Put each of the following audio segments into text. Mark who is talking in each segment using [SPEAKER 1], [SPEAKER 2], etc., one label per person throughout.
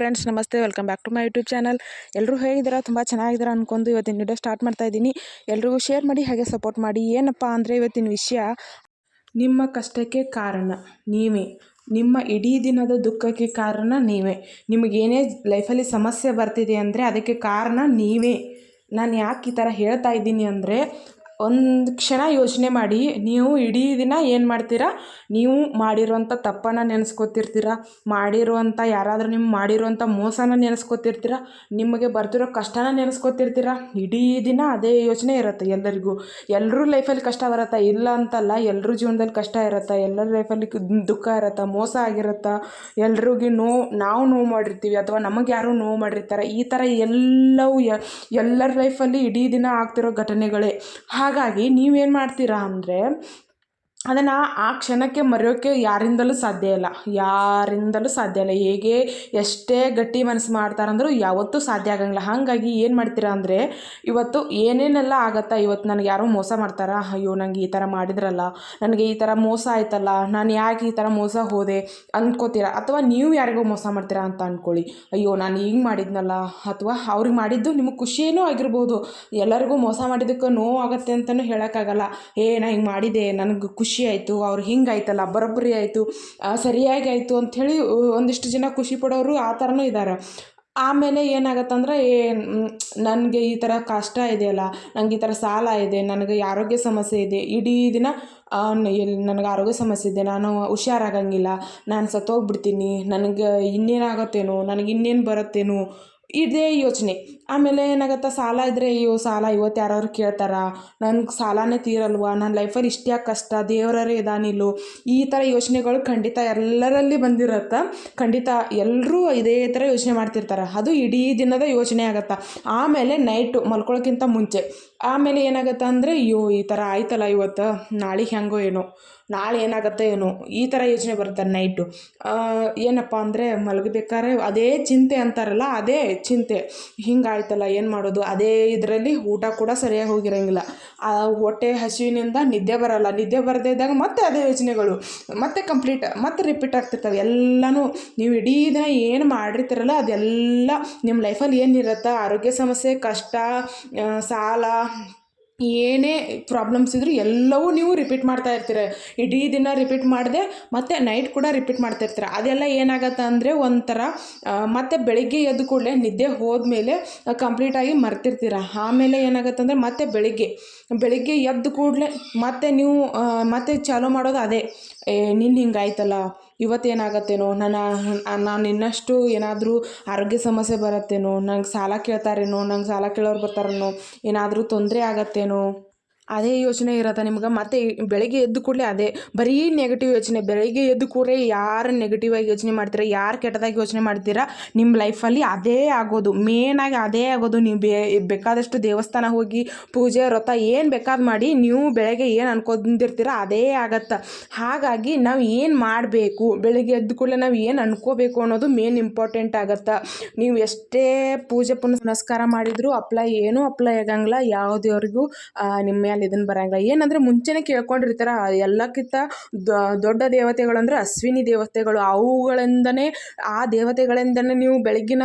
[SPEAKER 1] Friends ನಮಸ್ತೆ welcome back to my YouTube channel ಎಲ್ಲರೂ ಹೇಗಿದ್ದೀರಾ? ತುಂಬ ಚೆನ್ನಾಗಿದ್ದೀರಾ ಅನ್ಕೊಂಡು ಇವತ್ತಿನ ವಿಡಿಯೋ ಸ್ಟಾರ್ಟ್ ಮಾಡ್ತಾ ಇದ್ದೀನಿ. ಎಲ್ರಿಗೂ ಶೇರ್ ಮಾಡಿ, ಹಾಗೆ ಸಪೋರ್ಟ್ ಮಾಡಿ. ಏನಪ್ಪ ಅಂದರೆ ಇವತ್ತಿನ ವಿಷಯ, ನಿಮ್ಮ ಕಷ್ಟಕ್ಕೆ ಕಾರಣ ನೀವೇ. ನಿಮ್ಮ ಇಡೀ ದಿನದ ದುಃಖಕ್ಕೆ ಕಾರಣ ನೀವೇ. ನಿಮಗೇನೇ ಲೈಫಲ್ಲಿ ಸಮಸ್ಯೆ ಬರ್ತಿದೆ ಅಂದರೆ ಅದಕ್ಕೆ ಕಾರಣ ನೀವೇ. ನಾನು ಯಾಕೆ ಈ ಥರ ಹೇಳ್ತಾ ಇದ್ದೀನಿ ಅಂದರೆ ಒಂದು ಕ್ಷಣ ಯೋಚನೆ ಮಾಡಿ, ನೀವು ಇಡೀ ದಿನ ಏನು ಮಾಡ್ತೀರಾ? ನೀವು ಮಾಡಿರುವಂಥ ತಪ್ಪನ್ನು ನೆನೆಸ್ಕೊತಿರ್ತೀರ? ಮಾಡಿರುವಂಥ ಯಾರಾದರೂ ನಿಮ್ಮ ಮಾಡಿರುವಂಥ ಮೋಸನ ನೆನೆಸ್ಕೊತಿರ್ತೀರ? ನಿಮಗೆ ಬರ್ತಿರೋ ಕಷ್ಟನ ನೆನೆಸ್ಕೊತಿರ್ತೀರ? ಇಡೀ ದಿನ ಅದೇ ಯೋಚನೆ ಇರುತ್ತೆ ಎಲ್ಲರಿಗೂ. ಎಲ್ಲರೂ ಲೈಫಲ್ಲಿ ಕಷ್ಟ ಬರುತ್ತೆ? ಇಲ್ಲ ಅಂತಲ್ಲ ಎಲ್ಲರೂ ಜೀವನದಲ್ಲಿ ಕಷ್ಟ ಇರುತ್ತೆ? ಎಲ್ಲರ ಲೈಫಲ್ಲಿ ದುಃಖ ಇರುತ್ತೆ? ಮೋಸ ಆಗಿರುತ್ತೆ? ಎಲ್ರಿಗೂ ನೋವು ನಾವು ನೋವು ಮಾಡಿರ್ತೀವಿ ಅಥವಾ ನಮಗೆ ಯಾರೋ ನೋವು ಮಾಡಿರ್ತಾರೆ? ಈ ಥರ ಎಲ್ಲವೂ ಎಲ್ಲರ ಲೈಫಲ್ಲಿ ಇಡೀ ದಿನ ಆಗ್ತಿರೋ ಘಟನೆಗಳೇ. ಹಾಗಾಗಿ ನೀವೇನು ಮಾಡ್ತೀರಾ ಅಂದರೆ ಅದನ್ನು ಆ ಕ್ಷಣಕ್ಕೆ ಮರೆಯೋಕ್ಕೆ ಯಾರಿಂದಲೂ ಸಾಧ್ಯ ಇಲ್ಲ. ಯಾರಿಂದಲೂ ಸಾಧ್ಯ ಇಲ್ಲ. ಹೇಗೆ ಎಷ್ಟೇ ಗಟ್ಟಿ ಮನಸ್ಸು ಮಾಡ್ತಾರಂದ್ರೂ ಯಾವತ್ತೂ ಸಾಧ್ಯ ಆಗಂಗಿಲ್ಲ. ಹಾಗಾಗಿ ಏನು ಮಾಡ್ತೀರಾ ಅಂದರೆ, ಇವತ್ತು ಏನೇನೆಲ್ಲ ಆಗತ್ತಾ? ಇವತ್ತು ನನಗೆ ಯಾರೋ ಮೋಸ ಮಾಡ್ತಾರಾ? ಅಯ್ಯೋ ನನಗೆ ಈ ಥರ ಮಾಡಿದ್ರಲ್ಲ. ನನಗೆ ಈ ಥರ ಮೋಸ ಆಯ್ತಲ್ಲ. ನಾನು ಯಾಕೆ ಈ ಥರ ಮೋಸ ಹೋದೆ ಅಂದ್ಕೋತೀರಾ ಅಥವಾ ನೀವು ಯಾರಿಗೋ ಮೋಸ ಮಾಡ್ತೀರಾ ಅಂತ ಅಂದ್ಕೊಳ್ಳಿ ಅಯ್ಯೋ, ನಾನು ಹಿಂಗೆ ಮಾಡಿದ್ನಲ್ಲ. ಅಥವಾ ಅವ್ರಿಗೆ ಮಾಡಿದ್ದು ನಿಮಗೆ ಖುಷಿಯೇನೂ ಆಗಿರ್ಬೋದು. ಎಲ್ಲರಿಗೂ ಮೋಸ ಮಾಡಿದ್ದಕ್ಕೆ ನೋವು ಆಗತ್ತೆ ಅಂತಲೂ ಹೇಳೋಕ್ಕಾಗಲ್ಲ. ಏ, ನಾ ಹಿಂಗೆ ಮಾಡಿದೆ ನನಗೆ ಖುಷಿ ಖುಷಿ ಆಯಿತು, ಅವ್ರು ಹಿಂಗಾಯ್ತಲ್ಲ ಬರೋಬ್ಬರಿ ಆಯಿತು ಸರಿಯಾಗಿ ಆಯಿತು ಅಂಥೇಳಿ ಒಂದಿಷ್ಟು ಜನ ಖುಷಿ ಪಡೋರು ಆ ಥರನೂ ಇದ್ದಾರೆ. ಆಮೇಲೆ ಏನಾಗತ್ತಂದ್ರೆ, ಏ ನನಗೆ ಈ ಥರ ಕಷ್ಟ ಇದೆಯಲ್ಲ ನನಗೆ ಈ ಥರ ಸಾಲ ಇದೆ, ನನಗೆ ಆರೋಗ್ಯ ಸಮಸ್ಯೆ ಇದೆ, ಇಡೀ ದಿನ ನನಗೆ ಆರೋಗ್ಯ ಸಮಸ್ಯೆ ಇದೆ, ನಾನು ಹುಷಾರಾಗಂಗಿಲ್ಲ, ನಾನು ಸತ್ತೋಗ್ಬಿಡ್ತೀನಿ, ನನಗೆ ಇನ್ನೇನಾಗತ್ತೇನೋ, ನನಗೆ ಇನ್ನೇನು ಬರುತ್ತೇನೋ, ಇದೇ ಯೋಚನೆ. ಆಮೇಲೆ ಏನಾಗುತ್ತೆ, ಸಾಲ ಇದ್ದರೆ ಅಯ್ಯೋ, ಸಾಲ ಇವತ್ತು ಯಾರಾದ್ರು ಕೇಳ್ತಾರ ನನ್ಗೆ ಸಾಲನೇ ತೀರಲ್ವಾ ನನ್ನ ಲೈಫಲ್ಲಿ ಇಷ್ಟು ಯಾಕೆ ಕಷ್ಟ ದೇವರೇ ಇದಾನಿಲ್ಲು ಈ ಥರ ಯೋಚನೆಗಳು ಖಂಡಿತ ಎಲ್ಲರಲ್ಲಿ ಬಂದಿರತ್ತೆ, ಖಂಡಿತ ಎಲ್ಲರೂ ಇದೇ ಥರ ಯೋಚನೆ ಮಾಡ್ತಿರ್ತಾರೆ. ಅದು ಇಡೀ ದಿನದ ಯೋಚನೆ ಆಗತ್ತೆ. ಆಮೇಲೆ ನೈಟು ಮಲ್ಕೊಳ್ಳೋಕ್ಕಿಂತ ಮುಂಚೆ. ಆಮೇಲೆ ಏನಾಗುತ್ತೆ ಅಂದರೆ, ಅಯ್ಯೋ, ಈ ಥರ ಆಯ್ತಲ್ಲ ಇವತ್ತು ನಾಳೆಗೆ ಹೆಂಗೋ ಏನೋ, ನಾಳೆ ಏನಾಗುತ್ತೆ ಏನೋ, ಈ ಥರ ಯೋಚನೆ ಬರುತ್ತೆ ನೈಟು ಏನಪ್ಪ ಅಂದರೆ ಮಲಗಬೇಕಾದ್ರೆ ಅದೇ ಚಿಂತೆ ಅಂತಾರಲ್ಲ, ಅದೇ ಚಿಂತೆ. ಹಿಂಗಾಯ್ತಲ್ಲ ಏನು ಮಾಡೋದು? ಅದೇ ಇದರಲ್ಲಿ ಊಟ ಕೂಡ ಸರಿಯಾಗಿ ಹೋಗಿರೋಂಗಿಲ್ಲ. ಆ ಹೊಟ್ಟೆ ಹಸಿವಿನಿಂದ ನಿದ್ದೆ ಬರಲ್ಲ. ನಿದ್ದೆ ಬರದೇ ಇದ್ದಾಗ ಮತ್ತೆ ಅದೇ ಯೋಚನೆಗಳು. ಮತ್ತೆ ಕಂಪ್ಲೀಟ್ ಮತ್ತೆ ರಿಪೀಟ್ ಆಗ್ತಿರ್ತವೆ. ಎಲ್ಲನೂ ನೀವು ಇಡೀ ದಿನ ಏನು ಮಾಡಿರ್ತೀರಲ್ಲ, ಅದೆಲ್ಲ ನಿಮ್ಮ ಲೈಫಲ್ಲಿ ಏನಿರುತ್ತೆ? ಆರೋಗ್ಯ ಸಮಸ್ಯೆ, ಕಷ್ಟ ಸಾಲ ಏನೇ ಪ್ರಾಬ್ಲಮ್ಸ್ ಇದ್ದರೂ ಎಲ್ಲವೂ ನೀವು ರಿಪೀಟ್ ಮಾಡ್ತಾ ಇರ್ತೀರ. ಇಡೀ ದಿನ ರಿಪೀಟ್ ಮಾಡಿದೆ, ಮತ್ತು ನೈಟ್ ಕೂಡ ರಿಪೀಟ್ ಮಾಡ್ತಾ ಇರ್ತೀರ. ಅದೆಲ್ಲ ಏನಾಗತ್ತೆ ಅಂದರೆ ಒಂಥರ ಮತ್ತು ಬೆಳಿಗ್ಗೆ ಎದ್ದು ಕೂಡಲೇ ನಿದ್ದೆ ಹೋದ್ಮೇಲೆ ಕಂಪ್ಲೀಟಾಗಿ ಮರ್ತಿರ್ತೀರ. ಆಮೇಲೆ ಏನಾಗತ್ತೆ ಅಂದರೆ ಮತ್ತೆ ಬೆಳಿಗ್ಗೆ ಬೆಳಿಗ್ಗೆ ಎದ್ದು ಕೂಡಲೇ ಮತ್ತೆ ನೀವು ಮತ್ತೆ ಚಾಲೂ ಮಾಡೋದು ಅದೇ. ನಿನ್ನ ಹಿಂಗಾಯ್ತಲ್ಲ. ಇವತ್ತೇನಾಗತ್ತೇನೋ? ನನ್ನ, ನಾನು ಇನ್ನಷ್ಟು ಏನಾದರೂ ಆರೋಗ್ಯ ಸಮಸ್ಯೆ ಬರತ್ತೇನೋ? ನಂಗೆ ಸಾಲ ಕೇಳ್ತಾರೇನೋ? ನಂಗೆ ಸಾಲ ಕೇಳೋರು ಬರ್ತಾರೇನೋ? ಏನಾದರೂ ತೊಂದರೆ ಆಗತ್ತೇನೋ? ಅದೇ ಯೋಚನೆ ಇರತ್ತೆ ನಿಮ್ಗೆ. ಮತ್ತೆ ಬೆಳಗ್ಗೆ ಎದ್ದು ಕೂಡಲೇ ಅದೇ, ಬರೀ ನೆಗೆಟಿವ್ ಯೋಚನೆ. ಬೆಳಗ್ಗೆ ಎದ್ದು ಕೂಡಲೇ ಯಾರು ನೆಗೆಟಿವ್ ಆಗಿ ಯೋಚನೆ ಮಾಡ್ತೀರಾ, ಯಾರು ಕೆಟ್ಟದಾಗಿ ಯೋಚನೆ ಮಾಡ್ತೀರಾ ನಿಮ್ಮ ಲೈಫಲ್ಲಿ ಅದೇ ಆಗೋದು. ಮೇನಾಗಿ ಅದೇ ಆಗೋದು. ನೀವು ಬೇ, ಬೇಕಾದಷ್ಟು ದೇವಸ್ಥಾನ ಹೋಗಿ ಪೂಜೆ, ವ್ರತ ಏನು ಬೇಕಾದ್ ಮಾಡಿ ನೀವು ಬೆಳಗ್ಗೆ ಏನು ಅನ್ಕೊಂಡಿರ್ತೀರ ಅದೇ ಆಗತ್ತೆ. ಹಾಗಾಗಿ ನಾವು ಏನು ಮಾಡಬೇಕು, ಬೆಳಗ್ಗೆ ಎದ್ದು ಕೂಡಲೇ ನಾವು ಏನು ಅನ್ಕೋಬೇಕು ಅನ್ನೋದು ಮೇನ್ ಇಂಪಾರ್ಟೆಂಟ್ ಆಗತ್ತೆ. ನೀವು ಎಷ್ಟೇ ಪೂಜೆ ಪುನಸ್ಕಾರ ಮಾಡಿದರೂ ಅಪ್ಲೈ ಏನೂ ಅಪ್ಲೈ ಆಗಂಗಿಲ್ಲ. ಯಾವುದೇವ್ರಿಗೂ ನಿಮ್ಮ ಮೇಲೆ ಮೇಲೆ ಇದನ್ನು ಬರಂಗಿಲ್ಲ. ಏನಂದ್ರೆ ಮುಂಚೆನೇ ಕೇಳ್ಕೊಂಡಿರ್ತಾರೆ, ಎಲ್ಲಕ್ಕಿಂತ ದೊಡ್ಡ ದೇವತೆಗಳು ಅಂದ್ರೆ ಅಶ್ವಿನಿ ದೇವತೆಗಳು. ಅವುಗಳಿಂದನೇ, ಆ ದೇವತೆಗಳಿಂದನೇ ನೀವು ಬೆಳಗ್ಗಿನ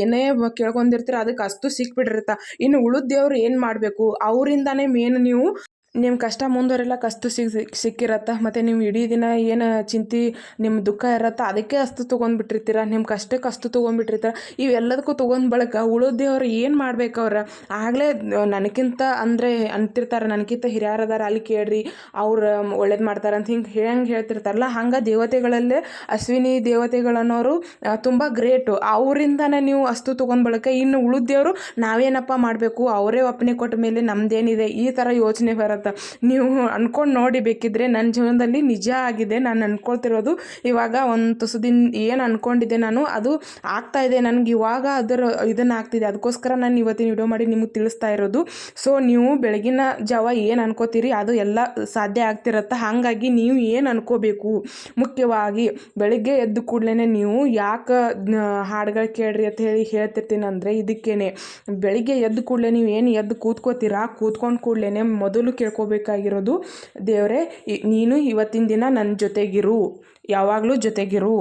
[SPEAKER 1] ಏನೇ ಕೇಳ್ಕೊಂಡಿರ್ತೀರ, ಅದಕ್ಕೆ ಅಷ್ಟು ಸಿಕ್ಬಿಟ್ಟಿರುತ್ತೆ ಇನ್ನು ಉಳಿದ ದೇವ್ರು ಏನು ಮಾಡಬೇಕು? ಅವರಿಂದನೇ ಮೇನ್ ನೀವು ನಿಮ್ಮ ಕಷ್ಟ ಮುಂದುವರೆಲ್ಲ, ಕಷ್ಟ ಸಿಗ್ ಸಿಕ್ಕಿರತ್ತೆ. ಮತ್ತು ನೀವು ಇಡೀ ದಿನ ಏನು ಚಿಂತೆ ನಿಮ್ಮ ದುಃಖ ಇರತ್ತೆ, ಅದಕ್ಕೆ ಅಸ್ತು ತೊಗೊಂಡ್ಬಿಟ್ಟಿರ್ತೀರ. ನಿಮ್ಮ ಕಷ್ಟಕ್ಕೆ ಅಷ್ಟು ತೊಗೊಂಡ್ಬಿಟ್ಟಿರ್ತೀರ. ಇವೆಲ್ಲದಕ್ಕೂ ತೊಗೊಂಡು ಬಳಿಕ ಉಳಿದೇವ್ರು ಏನು ಮಾಡ್ಬೇಕು ಅವ್ರು ಆಗಲೇ ನನಗಿಂತ ಅಂದರೆ ಅಂತಿರ್ತಾರೆ ನನಗಿಂತ ಹಿರಿಯರದಾರ ಅಲ್ಲಿ ಕೇಳ್ರಿ, ಅವ್ರು ಒಳ್ಳೇದು ಮಾಡ್ತಾರೆ ಅಂತ ಹಿಂಗೆ ಹೆಂಗೆ ಹೇಳ್ತಿರ್ತಾರಲ್ಲ. ಹಂಗೆ ದೇವತೆಗಳಲ್ಲೇ ಅಶ್ವಿನಿ ದೇವತೆಗಳನ್ನೋರು ತುಂಬ ಗ್ರೇಟು ಅವರಿಂದನೇ ನೀವು ಅಸ್ತು ತೊಗೊಂಡು ಬಳಿಕ ಇನ್ನು ಉಳಿದೇವರು ನಾವೇನಪ್ಪ ಮಾಡಬೇಕು? ಅವರೇ ಒಪ್ಪನೆ ಕೊಟ್ಟ ಮೇಲೆ ನಮ್ದೇನಿದೆ? ಈ ಥರ ಯೋಚನೆ ಬರುತ್ತೆ. ನೀವು ಅಂದ್ಕೊಂಡು ನೋಡಿ ಬೇಕಿದ್ರೆ ನನ್ನ ಜೀವನದಲ್ಲಿ ನಿಜ ಆಗಿದೆ. ನಾನು ಅಂದ್ಕೊಳ್ತಿರೋದು ಇವಾಗ ಒಂದು ತುಸು ದಿನ ಏನು ಅಂದ್ಕೊಂಡಿದ್ದೆ ನಾನು, ಅದು ಆಗ್ತಾ ಇದೆ. ನನಗೆ ಇವಾಗ ಅದರ ಇದನ್ನು ಆಗ್ತಿದೆ. ಅದಕ್ಕೋಸ್ಕರ ನಾನು ಇವತ್ತಿನ ವಿಡಿಯೋ ಮಾಡಿ ನಿಮಗೆ ತಿಳಿಸ್ತಾ ಇರೋದು. ಸೊ, ನೀವು ಬೆಳಗಿನ ಜಾವ ಏನು ಅನ್ಕೋತೀರಿ? ಅದು ಎಲ್ಲ ಸಾಧ್ಯ ಆಗ್ತಿರತ್ತೆ? ಹಾಗಾಗಿ ನೀವು ಏನು ಅನ್ಕೋಬೇಕು? ಮುಖ್ಯವಾಗಿ ಬೆಳಗ್ಗೆ ಎದ್ದು ಕೂಡಲೇ ನೀವು ಯಾಕೆ ಹಾಡುಗಳು ಕೇಳ್ರಿ ಅಂತ ಹೇಳಿ ಹೇಳ್ತಿರ್ತೀನಿ ಅಂದರೆ ಇದಕ್ಕೇನೆ. ಬೆಳಿಗ್ಗೆ ಎದ್ದು ಕೂಡಲೇ ನೀವು ಏನು ಎದ್ದು ಕೂತ್ಕೋತೀರಾ? ಕೂತ್ಕೊಂಡು ಕೂಡಲೇ ಮೊದಲು ಕೇಳ್ಕೊ ಕೇಳ್ಕೋಬೇಕಾಗಿರೋದು ದೇವರೇ ನೀನು ಇವತ್ತಿನ ದಿನ ನನ್ನ ಜೊತೆಗಿರು ಯಾವಾಗಲೂ ಜೊತೆಗಿರು.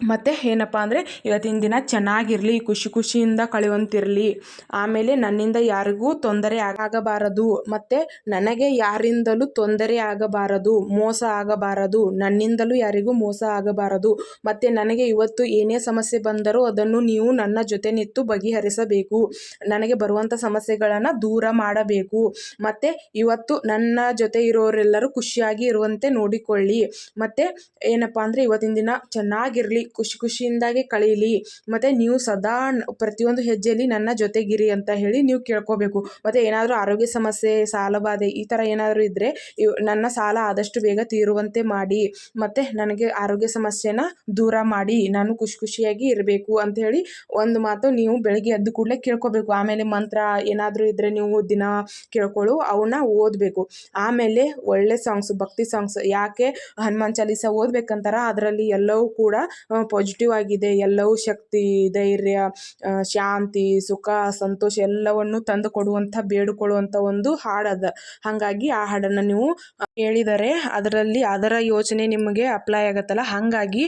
[SPEAKER 1] ಮತ್ತು ಏನಪ್ಪ ಅಂದರೆ ಇವತ್ತಿನ ದಿನ ಚೆನ್ನಾಗಿರಲಿ, ಖುಷಿ ಖುಷಿಯಿಂದ ಕಳೆಯುವಂತಿರಲಿ ಆಮೇಲೆ ನನ್ನಿಂದ ಯಾರಿಗೂ ತೊಂದರೆ ಆಗಬಾರದು. ಮತ್ತು ನನಗೆ ಯಾರಿಂದಲೂ ತೊಂದರೆ ಆಗಬಾರದು, ಮೋಸ ಆಗಬಾರದು, ನನ್ನಿಂದಲೂ ಯಾರಿಗೂ ಮೋಸ ಆಗಬಾರದು. ಮತ್ತು ನನಗೆ ಇವತ್ತು ಏನೇ ಸಮಸ್ಯೆ ಬಂದರೂ ಅದನ್ನು ನೀವು ನನ್ನ ಜೊತೆ ನಿಂತು ಬಗೆಹರಿಸಬೇಕು. ನನಗೆ ಬರುವಂಥ ಸಮಸ್ಯೆಗಳನ್ನು ದೂರ ಮಾಡಬೇಕು. ಮತ್ತು ಇವತ್ತು ನನ್ನ ಜೊತೆ ಇರೋರೆಲ್ಲರೂ ಖುಷಿಯಾಗಿ ಇರುವಂತೆ ನೋಡಿಕೊಳ್ಳಿ. ಮತ್ತು ಏನಪ್ಪ ಅಂದರೆ ಇವತ್ತಿನ ದಿನ ಚೆನ್ನಾಗಿರಲಿ ಖುಷಿ ಖುಷಿಯಿಂದಾಗಿ ಕಳೀಲಿ. ಮತ್ತು ನೀವು ಸದಾ ಪ್ರತಿಯೊಂದು ಹೆಜ್ಜೆಯಲ್ಲಿ ನನ್ನ ಜೊತೆಗಿರಿ ಅಂತ ಹೇಳಿ ನೀವು ಕೇಳ್ಕೋಬೇಕು. ಮತ್ತು ಏನಾದರೂ ಆರೋಗ್ಯ ಸಮಸ್ಯೆ ಸಾಲಬಾಧೆ ಈ ಥರ ಏನಾದರೂ ಇದ್ದರೆ ನನ್ನ ಸಾಲ ಆದಷ್ಟು ಬೇಗ ತೀರುವಂತೆ ಮಾಡಿ. ಮತ್ತು ನನಗೆ ಆರೋಗ್ಯ ಸಮಸ್ಯೆನ ದೂರ ಮಾಡಿ. ನಾನು ಖುಷಿ ಖುಷಿಯಾಗಿ ಇರಬೇಕು ಅಂತ ಹೇಳಿ ಒಂದು ಮಾತು ನೀವು ಬೆಳಗ್ಗೆ ಎದ್ದು ಕೂಡಲೇ ಕೇಳ್ಕೋಬೇಕು. ಆಮೇಲೆ ಮಂತ್ರ ಏನಾದರೂ ಇದ್ದರೆ ನೀವು ದಿನ ಕೇಳ್ಕೊಳ್ಳು ಅವನ್ನ ಓದಬೇಕು. ಆಮೇಲೆ ಒಳ್ಳೆ ಸಾಂಗ್ಸ್, ಭಕ್ತಿ ಸಾಂಗ್ಸ್ ಯಾಕೆ ಹನುಮಾನ್ ಚಾಲೀಸ ಓದ್ಬೇಕಂತಾರ? ಅದರಲ್ಲಿ ಎಲ್ಲವೂ ಕೂಡ ಪಾಸಿಟಿವ್ ಆಗಿದೆ, ಎಲ್ಲವೂ ಶಕ್ತಿ, ಧೈರ್ಯ ಶಾಂತಿ, ಸುಖ, ಸಂತೋಷ ಎಲ್ಲವನ್ನು ತಂದು ಕೊಡುವಂಥ, ಬೇಡಿಕೊಳ್ಳುವಂಥ ಒಂದು ಹಾಡದ ಹಾಗಾಗಿ ಆ ಹಾಡನ್ನು ನೀವು ಹೇಳಿದರೆ ಅದರಲ್ಲಿ ಅದರ ಯೋಚನೆ ನಿಮಗೆ ಅಪ್ಲೈ ಆಗುತ್ತಲ್ಲ. ಹಾಗಾಗಿ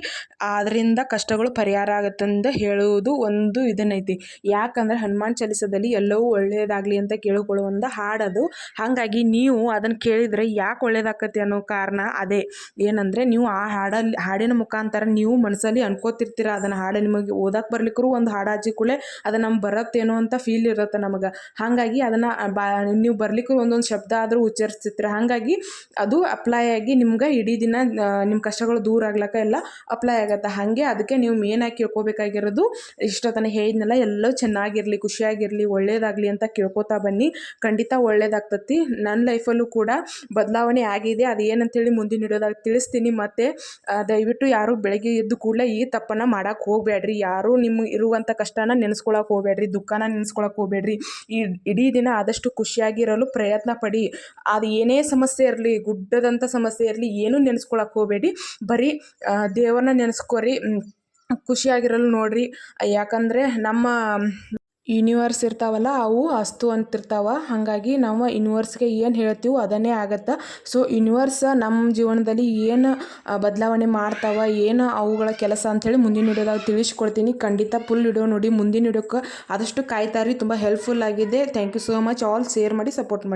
[SPEAKER 1] ಅದರಿಂದ ಕಷ್ಟಗಳು ಪರಿಹಾರ ಆಗುತ್ತಂದು ಹೇಳುವುದು ಒಂದು ಇದನ್ನೈತಿ. ಯಾಕಂದ್ರೆ ಹನುಮಾನ್ ಚಾಲಿಸದಲ್ಲಿ ಎಲ್ಲವೂ ಒಳ್ಳೆಯದಾಗಲಿ ಅಂತ ಕೇಳಿಕೊಳ್ಳುವಂಥ ಹಾಡದು ಹಾಗಾಗಿ ನೀವು ಅದನ್ನು ಕೇಳಿದರೆ ಯಾಕೆ ಒಳ್ಳೇದಾಗತ್ತೆ ಅನ್ನೋ ಕಾರಣ ಅದೇ. ಏನಂದರೆ ನೀವು ಆ ಹಾಡಲ್ಲಿ ಹಾಡಿನ ಮುಖಾಂತರ ನೀವು ಮನಸ್ಸಲ್ಲಿ ಅನ್ಕೋತಿರ್ತೀರ, ಅದನ್ನು ಹಾಡು ನಿಮಗೆ ಓದಕ್ಕೆ ಬರ್ಲಿಕ್ಕೂ ಒಂದು ಹಾಡು ಹಚ್ಚಿ ಕೂಡಲೇ ಅದು ನಮ್ಗೆ ಬರತ್ತೇನೋ ಅಂತ ಫೀಲ್ ಇರುತ್ತೆ ನಮಗೆ. ಹಾಗಾಗಿ ಅದನ್ನು ಬಾ, ನೀವು ಬರ್ಲಿಕ್ಕೂ ಒಂದೊಂದು ಶಬ್ದ ಆದರೂ ಉಚ್ಚರಿಸ್ತಿರ್ತೀರ. ಹಾಗಾಗಿ ಅದು ಅಪ್ಲೈ ಆಗಿ ನಿಮ್ಗೆ ಇಡೀ ದಿನ ನಿಮ್ಮ ಕಷ್ಟಗಳು ದೂರ ಆಗ್ಲಕ್ಕ ಎಲ್ಲ ಅಪ್ಲೈ ಆಗತ್ತೆ. ಹಾಗೆ ಅದಕ್ಕೆ ನೀವು ಮೇನಾಗಿ ಕೇಳ್ಕೊಬೇಕಾಗಿರೋದು ಇಷ್ಟೊತ್ತನ ಹೇಳಿದ್ನಲ್ಲ, ಎಲ್ಲೋ ಚೆನ್ನಾಗಿರಲಿ, ಖುಷಿಯಾಗಿರಲಿ, ಒಳ್ಳೇದಾಗಲಿ ಅಂತ ಕೇಳ್ಕೊತಾ ಬನ್ನಿ. ಖಂಡಿತ ಒಳ್ಳೇದಾಗ್ತತಿ. ನನ್ನ ಲೈಫಲ್ಲೂ ಕೂಡ ಬದಲಾವಣೆ ಆಗಿದೆ. ಅದು ಏನಂತೇಳಿ ಮುಂದಿನ ಇಡೋದಾಗ ತಿಳಿಸ್ತೀನಿ. ಮತ್ತು ದಯವಿಟ್ಟು ಯಾರು ಬೆಳಗ್ಗೆ ಎದ್ದು ಕೂಡಲೇ ಈ ತಪ್ಪನ್ನು ಮಾಡೋಕ್ಕೆ ಹೋಗಬೇಡ್ರಿ. ಯಾರೂ ನಿಮ್ಮ ಇರುವಂಥ ಕಷ್ಟನ ನೆನೆಸ್ಕೊಳಕ್ಕೆ ಹೋಗಬೇಡ್ರಿ. ದುಃಖನ ನೆನೆಸ್ಕೊಳಕ್ಕೆ ಹೋಗಬೇಡ್ರಿ. ಈ ಇಡೀ ದಿನ ಆದಷ್ಟು ಖುಷಿಯಾಗಿರಲು ಪ್ರಯತ್ನ ಪಡಿ. ಅದು ಏನೇ ಸಮಸ್ಯೆ ಇರಲಿ ಗುಡ್ಡದಂಥ ಸಮಸ್ಯೆ ಇರಲಿ, ಏನೂ ನೆನೆಸ್ಕೊಳಕ್ಕೆ ಹೋಗಬೇಡಿ. ಬರೀ ದೇವರನ್ನ ದೇವ್ರನ್ನ ನೆನೆಸ್ಕೊರಿ. ಖುಷಿಯಾಗಿರಲು ನೋಡ್ರಿ. ಯಾಕಂದರೆ ನಮ್ಮ ಯೂನಿವರ್ಸ್ ಇರ್ತಾವಲ್ಲ, ಅವು ಅಸ್ತು ಅಂತಿರ್ತಾವ. ಹಾಗಾಗಿ ನಾವು ಯೂನಿವರ್ಸ್ಗೆ ಏನು ಹೇಳ್ತೀವೋ ಅದನ್ನೇ ಆಗತ್ತೆ. ಸೊ ಯೂನಿವರ್ಸ್ ನಮ್ಮ ಜೀವನದಲ್ಲಿ ಏನು ಬದಲಾವಣೆ ಮಾಡ್ತಾವ, ಏನು ಅವುಗಳ ಕೆಲಸ ಅಂಥೇಳಿ ಮುಂದಿನ ವಿಡಿಯೋದಾಗ ತಿಳಿಸ್ಕೊಡ್ತೀನಿ. ಖಂಡಿತ ಫುಲ್ ವಿಡಿಯೋ ನೋಡಿ, ಮುಂದಿನ ವಿಡಿಯೋಕ್ಕೆ ಆದಷ್ಟು ಕಾಯ್ತಾರಿ ತುಂಬ ಹೆಲ್ಪ್ಫುಲ್ ಆಗಿದೆ. Thank you so much all share ಮಾಡಿ ಸಪೋರ್ಟ್ ಮಾಡಿ.